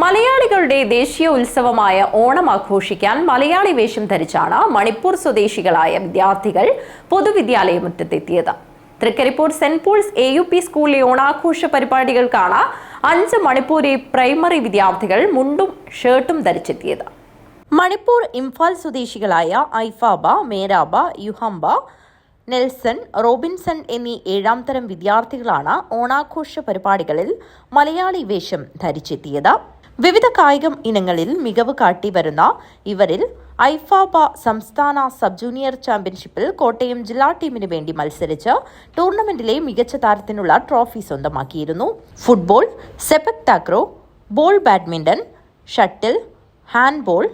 മലയാളികളുടെ ദേശീയ ഉത്സവമായ ഓണം ആഘോഷിക്കാൻ മലയാളി വേഷം ധരിച്ചാണ് മണിപ്പൂർ സ്വദേശികളായ വിദ്യാർത്ഥികൾ പൊതുവിദ്യാലയ മുറ്റത്തെത്തിയത് Trikaripur saint Paul's A U P സ്കൂളിലെ ഓണാഘോഷ പരിപാടികൾക്കാണ് അഞ്ച് മണിപ്പൂരി പ്രൈമറി വിദ്യാർത്ഥികൾ മുണ്ടും ഷർട്ടും ധരിച്ചെത്തിയത്. മണിപ്പൂർ ഇംഫാൽ സ്വദേശികളായ ഐഫാബ മേരാബ യുഹംബ നെൽസൺ റോബിൻസൺ എന്നീ ഏഴാം തരം വിദ്യാർത്ഥികളാണ് ഓണാഘോഷ പരിപാടികളിൽ മലയാളി വേഷം ധരിച്ചെത്തിയത്. വിവിധ കായിക ഇനങ്ങളിൽ മികവ് കാട്ടി വരുന്ന ഇവരിൽ ഐഫാബ സംസ്ഥാന സബ് ജൂനിയർ ചാമ്പ്യൻഷിപ്പിൽ കോട്ടയം ജില്ലാ ടീമിന് വേണ്ടി മത്സരിച്ച് ടൂർണമെന്റിലെ മികച്ച താരത്തിനുള്ള ട്രോഫി സ്വന്തമാക്കിയിരുന്നു. Football sepak takraw ball badminton shuttle handball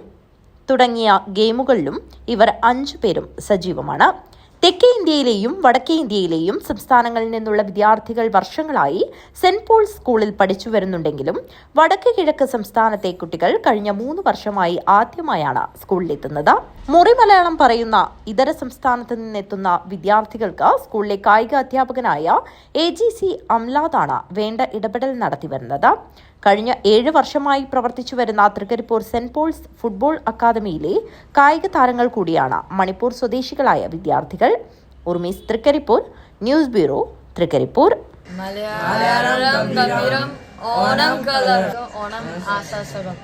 തുടങ്ങിയ ഗെയിമുകളിലും ഇവർ അഞ്ചു പേരും സജീവമാണ്. തെക്കേ ഇന്ത്യയിലെയും വടക്കേ ഇന്ത്യയിലെയും സംസ്ഥാനങ്ങളിൽ നിന്നുള്ള വിദ്യാർത്ഥികൾ വർഷങ്ങളായി സെന്റ് പോൾ സ്കൂളിൽ പഠിച്ചു വരുന്നുണ്ടെങ്കിലും വടക്ക് കിഴക്ക് സംസ്ഥാനത്തെ കുട്ടികൾ കഴിഞ്ഞ മൂന്ന് വർഷമായി ആദ്യമായാണ് സ്കൂളിലെത്തുന്നത്. മുറി മലയാളം പറയുന്ന ഇതര സംസ്ഥാനത്ത് നിന്നെത്തുന്ന വിദ്യാർത്ഥികൾക്ക് സ്കൂളിലെ കായിക അധ്യാപകനായ എ ജി സി അംലാദാണ് വേണ്ട ഇടപെടൽ നടത്തിവരുന്നത് കഴിഞ്ഞ ഏഴ് വർഷമായി പ്രവർത്തിച്ചു വരുന്ന തൃക്കരിപ്പൂർ സെന്റ് പോൾസ് ഫുട്ബോൾ അക്കാദമിയിലെ കായിക താരങ്ങൾ കൂടിയാണ് മണിപ്പൂർ സ്വദേശികളായ വിദ്യാർത്ഥികൾ ഉർമീസ് തൃക്കരിപ്പൂർ ന്യൂസ് ബ്യൂറോ തൃക്കരിപ്പൂർ. മലയാളം ഓണം ഓണം ആശാസകം